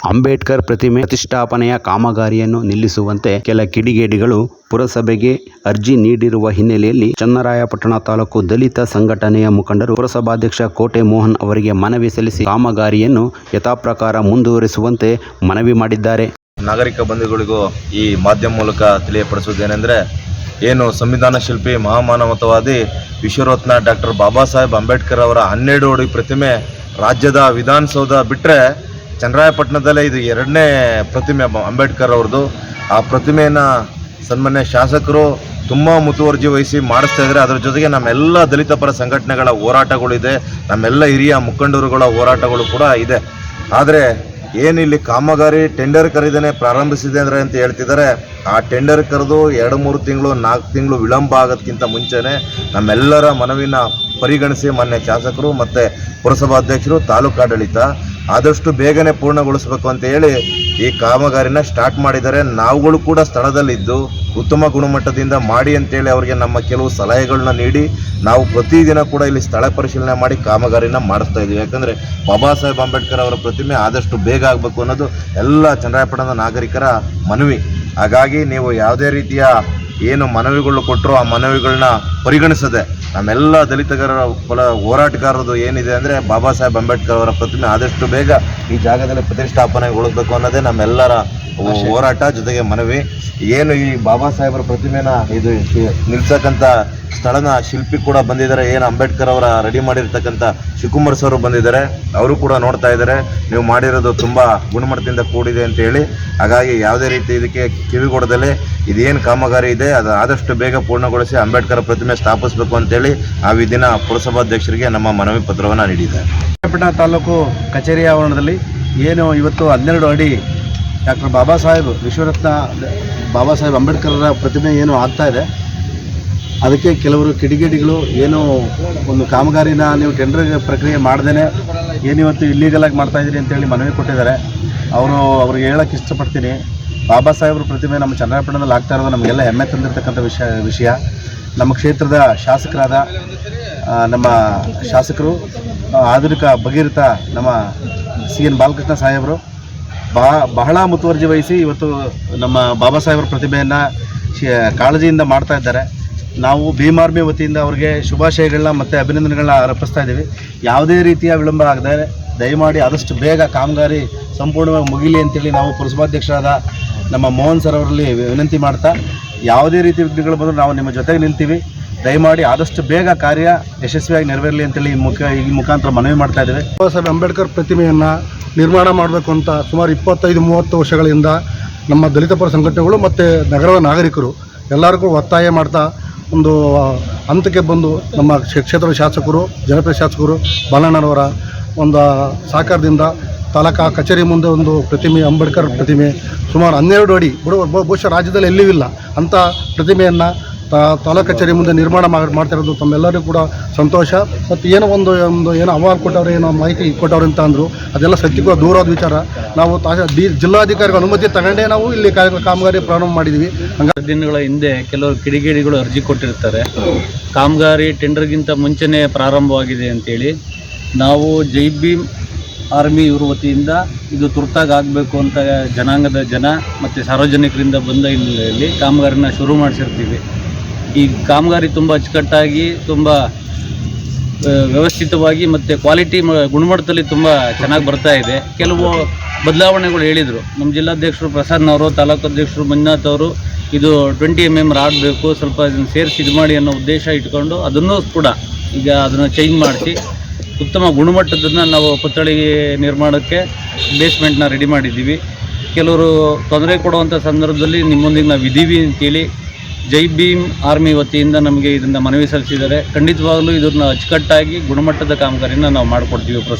ಅಂಬೇಡ್ಕರ್ ಪ್ರತಿಮೆ ಪ್ರತಿಷ್ಠಾಪನೆಯ ಕಾಮಗಾರಿಯನ್ನು ನಿಲ್ಲಿಸುವಂತೆ ಕೆಲ ಕಿಡಿಗೇಡಿಗಳು ಪುರಸಭೆಗೆ ಅರ್ಜಿ ನೀಡಿರುವ ಹಿನ್ನೆಲೆಯಲ್ಲಿ ಚನ್ನರಾಯಪಟ್ಟಣ ತಾಲೂಕು ದಲಿತ ಸಂಘಟನೆಯ ಮುಖಂಡರು ಪುರಸಭಾಧ್ಯಕ್ಷ ಕೋಟೆ ಮೋಹನ್ ಅವರಿಗೆ ಮನವಿ ಸಲ್ಲಿಸಿ ಕಾಮಗಾರಿಯನ್ನು ಯಥಾಪ್ರಕಾರ ಮುಂದುವರಿಸುವಂತೆ ಮನವಿ ಮಾಡಿದ್ದಾರೆ. ನಾಗರಿಕ ಬಂಧುಗಳಿಗೂ ಈ ಮಾಧ್ಯಮ ಮೂಲಕ ತಿಳಿಯಪಡಿಸುವುದೇನೆಂದರೆ ಏನು ಸಂವಿಧಾನ ಶಿಲ್ಪಿ ಮಹಾಮಾನವತವಾದಿ ವಿಶ್ವರತ್ನ ಡಾಕ್ಟರ್ ಬಾಬಾ ಸಾಹೇಬ್ ಅಂಬೇಡ್ಕರ್ ಅವರ ಹನ್ನೆರಡು ಅಡಿ ಪ್ರತಿಮೆ ರಾಜ್ಯದ ವಿಧಾನಸೌಧ ಬಿಟ್ಟರೆ ಚನ್ನರಾಯಪಟ್ಟಣದಲ್ಲೇ ಇದು ಎರಡನೇ ಪ್ರತಿಮೆ ಅಂಬೇಡ್ಕರ್ ಅವ್ರದ್ದು. ಆ ಪ್ರತಿಮೆಯನ್ನು ಸನ್ಮಾನ್ಯ ಶಾಸಕರು ತುಂಬ ಮುತುವರ್ಜಿ ವಹಿಸಿ ಮಾಡಿಸ್ತಾ ಇದ್ದಾರೆ. ಅದರ ಜೊತೆಗೆ ನಮ್ಮೆಲ್ಲ ದಲಿತ ಪರ ಸಂಘಟನೆಗಳ ಹೋರಾಟಗಳಿದೆ ನಮ್ಮೆಲ್ಲ ಹಿರಿಯ ಮುಖಂಡರುಗಳ ಹೋರಾಟಗಳು ಕೂಡ ಇದೆ. ಆದರೆ ಏನಿಲ್ಲಿ ಕಾಮಗಾರಿ ಟೆಂಡರ್ ಕರೆದೇನೆ ಪ್ರಾರಂಭಿಸಿದೆ ಅಂದರೆ ಅಂತ ಹೇಳ್ತಿದ್ದಾರೆ ಆ ಟೆಂಡರ್ ಕರೆದು ಎರಡು ಮೂರು ತಿಂಗಳು, ನಾಲ್ಕು ತಿಂಗಳು ವಿಳಂಬ ಆಗೋದಕ್ಕಿಂತ ಮುಂಚೆನೇ ನಮ್ಮೆಲ್ಲರ ಮನವಿನ ಪರಿಗಣಿಸಿ ಮಾನ್ಯ ಶಾಸಕರು ಮತ್ತು ಪುರಸಭಾಧ್ಯಕ್ಷರು ತಾಲೂಕಾಡಳಿತ ಆದಷ್ಟು ಬೇಗನೆ ಪೂರ್ಣಗೊಳಿಸಬೇಕು ಅಂತ ಹೇಳಿ ಈ ಕಾಮಗಾರಿನ ಸ್ಟಾರ್ಟ್ ಮಾಡಿದರೆ ನಾವುಗಳು ಕೂಡ ಸ್ಥಳದಲ್ಲಿದ್ದು ಉತ್ತಮ ಗುಣಮಟ್ಟದಿಂದ ಮಾಡಿ ಅಂತೇಳಿ ಅವರಿಗೆ ನಮ್ಮ ಕೆಲವು ಸಲಹೆಗಳನ್ನ ನೀಡಿ ನಾವು ಪ್ರತಿದಿನ ಕೂಡ ಇಲ್ಲಿ ಸ್ಥಳ ಪರಿಶೀಲನೆ ಮಾಡಿ ಕಾಮಗಾರಿನ ಮಾಡಿಸ್ತಾ ಇದ್ದೀವಿ. ಯಾಕಂದರೆ ಬಾಬಾ ಸಾಹೇಬ್ ಅಂಬೇಡ್ಕರ್ ಅವರ ಪ್ರತಿಮೆ ಆದಷ್ಟು ಬೇಗ ಆಗಬೇಕು ಅನ್ನೋದು ಎಲ್ಲ ಚನ್ನರಾಯಪಟ್ಟಣದ ನಾಗರಿಕರ ಮನವಿ. ಹಾಗಾಗಿ ನೀವು ಯಾವುದೇ ರೀತಿಯ ಏನು ಮನವಿಗಳು ಕೊಟ್ಟರು ಆ ಮನವಿಗಳನ್ನ ಪರಿಗಣಿಸದೆ ನಮ್ಮೆಲ್ಲ ದಲಿತಗರ ಪರ ಹೋರಾಟಗಾರರದು ಏನಿದೆ ಅಂದರೆ ಬಾಬಾ ಸಾಹೇಬ್ ಅಂಬೇಡ್ಕರ್ ಅವರ ಪ್ರತಿಮೆ ಆದಷ್ಟು ಬೇಗ ಈ ಜಾಗದಲ್ಲಿ ಪ್ರತಿಷ್ಠಾಪನೆಗೊಳ್ಳಬೇಕು ಅನ್ನೋದೇ ನಮ್ಮೆಲ್ಲರ ಹೋರಾಟ ಜೊತೆಗೆ ಮನವಿ. ಏನು ಈ ಬಾಬಾ ಸಾಹೇಬರ ಪ್ರತಿಮೆನ ಇದು ನಿಲ್ಸಕ್ಕಂಥ ಸ್ಥಳನ ಶಿಲ್ಪಿ ಕೂಡ ಬಂದಿದ್ದಾರೆ. ಏನು ಅಂಬೇಡ್ಕರ್ ಅವರ ರೆಡಿ ಮಾಡಿರ್ತಕ್ಕಂಥ ಶಿವಕುಮಾರ್ ಸರ್ ಬಂದಿದ್ದಾರೆ. ಅವರು ಕೂಡ ನೋಡ್ತಾ ಇದ್ದಾರೆ. ನೀವು ಮಾಡಿರೋದು ತುಂಬ ಗುಣಮಟ್ಟದಿಂದ ಕೂಡಿದೆ ಅಂತ ಹೇಳಿ. ಹಾಗಾಗಿ ಯಾವುದೇ ರೀತಿ ಇದಕ್ಕೆ ಕಿವಿಗೊಡದಲ್ಲಿ ಇದೇನು ಕಾಮಗಾರಿ ಇದೆ, ಅದು ಆದಷ್ಟು ಬೇಗ ಪೂರ್ಣಗೊಳಿಸಿ ಅಂಬೇಡ್ಕರ್ ಪ್ರತಿಮೆ ಸ್ಥಾಪಿಸಬೇಕು ಅಂತೇಳಿ ಆ ದಿನ ಪುರಸಭಾಧ್ಯಕ್ಷರಿಗೆ ನಮ್ಮ ಮನವಿ ಪತ್ರವನ್ನು ನೀಡಿದೆ ತಾಲೂಕು ಕಚೇರಿ ಆವರಣದಲ್ಲಿ ಏನು ಇವತ್ತು ಹನ್ನೆರಡು ಅಡಿ ಡಾಕ್ಟರ್ ಬಾಬಾ ಸಾಹೇಬ್ ವಿಶ್ವರತ್ನ ಬಾಬಾ ಸಾಹೇಬ್ ಅಂಬೇಡ್ಕರ್ರ ಪ್ರತಿಮೆ ಏನು ಆಗ್ತಾ ಇದೆ. ಅದಕ್ಕೆ ಕೆಲವರು ಕಿಡಿಗೇಡಿಗಳು ಏನು ಒಂದು ಕಾಮಗಾರಿನ ನೀವು ಟೆಂಡರ್ ಪ್ರಕ್ರಿಯೆ ಮಾಡ್ದೇ ಏನಿವತ್ತು ಇಲ್ಲೀಗಲಾಗಿ ಮಾಡ್ತಾ ಇದ್ದೀರಿ ಅಂತೇಳಿ ಮನವಿ ಕೊಟ್ಟಿದ್ದಾರೆ. ಅವರು ಅವ್ರಿಗೆ ಹೇಳಕ್ಕೆ ಇಷ್ಟಪಡ್ತೀನಿ. ಬಾಬಾ ಸಾಹೇಬ್ರ ಪ್ರತಿಮೆ ನಮ್ಮ ಚನ್ನರಾಯಪಟ್ಟಣದಲ್ಲಿ ಆಗ್ತಾ ಇರೋದು ನಮಗೆಲ್ಲ ಹೆಮ್ಮೆ ತಂದಿರತಕ್ಕಂಥ ವಿಷಯ ವಿಷಯ. ನಮ್ಮ ಕ್ಷೇತ್ರದ ಶಾಸಕರಾದ ನಮ್ಮ ಶಾಸಕರು ಆಧುನಿಕ ಭಗೀರಥ ನಮ್ಮ ಸಿ ಎನ್ ಬಾಲಕೃಷ್ಣ ಸಾಹೇಬರು ಬಾ ಬಹಳ ಮುತುವರ್ಜಿ ವಹಿಸಿ ಇವತ್ತು ನಮ್ಮ ಬಾಬಾ ಸಾಹೇಬ್ರ ಪ್ರತಿಭೆಯನ್ನು ಕಾಳಜಿಯಿಂದ ಮಾಡ್ತಾ ಇದ್ದಾರೆ. ನಾವು ಭೀಮಾರ್ಮಿ ವತಿಯಿಂದ ಅವ್ರಿಗೆ ಶುಭಾಶಯಗಳನ್ನ ಮತ್ತು ಅಭಿನಂದನೆಗಳನ್ನ ಅರ್ಪಿಸ್ತಾ ಇದ್ದೀವಿ. ಯಾವುದೇ ರೀತಿಯ ವಿಳಂಬ ಆಗದೆ ದಯಮಾಡಿ ಆದಷ್ಟು ಬೇಗ ಕಾಮಗಾರಿ ಸಂಪೂರ್ಣವಾಗಿ ಮುಗಿಲಿ ಅಂತೇಳಿ ನಾವು ಪುರಸಭಾಧ್ಯಕ್ಷರಾದ ನಮ್ಮ ಮೋಹನ್ ಸರ್ ಅವರಲ್ಲಿ ವಿನಂತಿ ಮಾಡ್ತಾ, ಯಾವುದೇ ರೀತಿ ವಿಘ್ನಗಳು ಬಂದರೂ ನಾವು ನಿಮ್ಮ ಜೊತೆಗೆ ನಿಲ್ತೀವಿ ದಯಮಾಡಿ ಆದಷ್ಟು ಬೇಗ ಕಾರ್ಯ ಯಶಸ್ವಿಯಾಗಿ ನೆರವೇರಲಿ ಅಂತೇಳಿ ಈ ಮುಖ, ಈ ಮುಖಾಂತರ ಮನವಿ ಮಾಡ್ತಾ ಇದ್ದೇವೆ. ಬಾಬಾ ಸಾಹೇಬ್ ಅಂಬೇಡ್ಕರ್ ಪ್ರತಿಮೆಯನ್ನು ನಿರ್ಮಾಣ ಮಾಡಬೇಕು ಅಂತ ಸುಮಾರು ಇಪ್ಪತ್ತೈದು, ಮೂವತ್ತು ವರ್ಷಗಳಿಂದ ನಮ್ಮ ದಲಿತ ಪರ ಸಂಘಟನೆಗಳು ಮತ್ತು ನಗರದ ನಾಗರಿಕರು ಎಲ್ಲರಿಗೂ ಒತ್ತಾಯ ಮಾಡ್ತಾ ಒಂದು ಹಂತಕ್ಕೆ ಬಂದು ನಮ್ಮ ಕ್ಷೇ- ಕ್ಷೇತ್ರದ ಶಾಸಕರು, ಜನಪ್ರಿಯ ಶಾಸಕರು ಬಾಲಣ್ಣನವರ ಒಂದು ಸಹಕಾರದಿಂದ ತಾಲೂಕಾ ಕಚೇರಿ ಮುಂದೆ ಒಂದು ಪ್ರತಿಮೆ, ಅಂಬೇಡ್ಕರ್ ಪ್ರತಿಮೆ ಸುಮಾರು ಹನ್ನೆರಡು ಅಡಿ ಬಹುಶಃ ರಾಜ್ಯದಲ್ಲಿ ಎಲ್ಲಿಯೂ ಇಲ್ಲ. ಅಂಥ ಪ್ರತಿಮೆಯನ್ನು ತಾಲೂಕು ಕಚೇರಿ ಮುಂದೆ ನಿರ್ಮಾಣ ಮಾಡ್ತಾ ಇರೋದು ತಮ್ಮೆಲ್ಲರಿಗೂ ಕೂಡ ಸಂತೋಷ. ಮತ್ತು ಏನೋ ಒಂದು ಒಂದು ಏನೋ ಅವಾರ್ ಕೊಟ್ಟವ್ರು, ಏನೋ ಮಾಹಿತಿ ಕೊಟ್ಟವ್ರು ಅಂತ ಅಂದರು, ಅದೆಲ್ಲ ಸತ್ಯಕ್ಕೂ ದೂರದ ವಿಚಾರ. ನಾವು ತಾಶ ಡಿ, ಜಿಲ್ಲಾಧಿಕಾರಿಗಳ ಅನುಮತಿ ತಗೊಂಡೇ ನಾವು ಇಲ್ಲಿ ಕಾಮಗಾರಿ ಪ್ರಾರಂಭ ಮಾಡಿದ್ವಿ. ಹಂಗಾಗಿ ದಿನಗಳ ಹಿಂದೆ ಕೆಲವರು ಕಿಡಿಗೇಡಿಗಳು ಅರ್ಜಿ ಕೊಟ್ಟಿರ್ತಾರೆ. ಕಾಮಗಾರಿ ಟೆಂಡರ್ಗಿಂತ ಮುಂಚೆನೇ ಪ್ರಾರಂಭವಾಗಿದೆ ಅಂತೇಳಿ. ನಾವು ಜೈ ಭೀಮ್ ಆರ್ಮಿ ಇವ್ರ ವತಿಯಿಂದ ಇದು ತುರ್ತಾಗಿ ಆಗಬೇಕು ಅಂತ ಜನಾಂಗದ ಜನ ಮತ್ತು ಸಾರ್ವಜನಿಕರಿಂದ ಬಂದ ಹಿನ್ನೆಲೆಯಲ್ಲಿ ಕಾಮಗಾರಿನ ಶುರು ಮಾಡಿಸಿರ್ತೀವಿ. ಈ ಕಾಮಗಾರಿ ತುಂಬ ಅಚ್ಚುಕಟ್ಟಾಗಿ, ತುಂಬ ವ್ಯವಸ್ಥಿತವಾಗಿ ಮತ್ತು ಕ್ವಾಲಿಟಿ ಗುಣಮಟ್ಟದಲ್ಲಿ ತುಂಬ ಚೆನ್ನಾಗಿ ಬರ್ತಾ ಇದೆ. ಕೆಲವು ಬದಲಾವಣೆಗಳು ಹೇಳಿದರು. ನಮ್ಮ ಜಿಲ್ಲಾಧ್ಯಕ್ಷರು ಪ್ರಸನ್ನವರು ತಾಲೂಕು ಅಧ್ಯಕ್ಷರು ಮಂಜುನಾಥ್ ಅವರು, ಇದು ಟ್ವೆಂಟಿ ಎಂ ಎಂ ರಾಡ್ ಬೇಕು, ಸ್ವಲ್ಪ ಇದನ್ನು ಸೇರಿಸಿ ಇದು ಮಾಡಿ ಅನ್ನೋ ಉದ್ದೇಶ ಇಟ್ಕೊಂಡು ಅದನ್ನು ಕೂಡ ಈಗ ಅದನ್ನು ಚೇಂಜ್ ಮಾಡಿಸಿ, ಉತ್ತಮ ಗುಣಮಟ್ಟದನ್ನು ನಾವು ಪುತ್ಥಳಿ ನಿರ್ಮಾಣಕ್ಕೆ ಬೇಸ್ಮೆಂಟ್ನ ರೆಡಿ ಮಾಡಿದ್ದೀವಿ. ಕೆಲವರು ತೊಂದರೆ ಕೊಡುವಂಥ ಸಂದರ್ಭದಲ್ಲಿ ನಿಮ್ಮೊಂದಿಗೆ ನಾವು ಇದ್ದೀವಿ ಅಂತೇಳಿ ಜೈ ಭೀಮ್ ಆರ್ಮಿ ವತಿಯಿಂದ ನಮಗೆ ಇದನ್ನು ಮನವಿ ಸಲ್ಲಿಸಿದ್ದಾರೆ. ಖಂಡಿತವಾಗಲೂ ಇದನ್ನು ಅಚ್ಚುಕಟ್ಟಾಗಿ ಗುಣಮಟ್ಟದ ಕಾಮಗಾರಿನ ನಾವು ಮಾಡಿಕೊಡ್ತೀವಿ ಪ್ರಸ್ತುತ.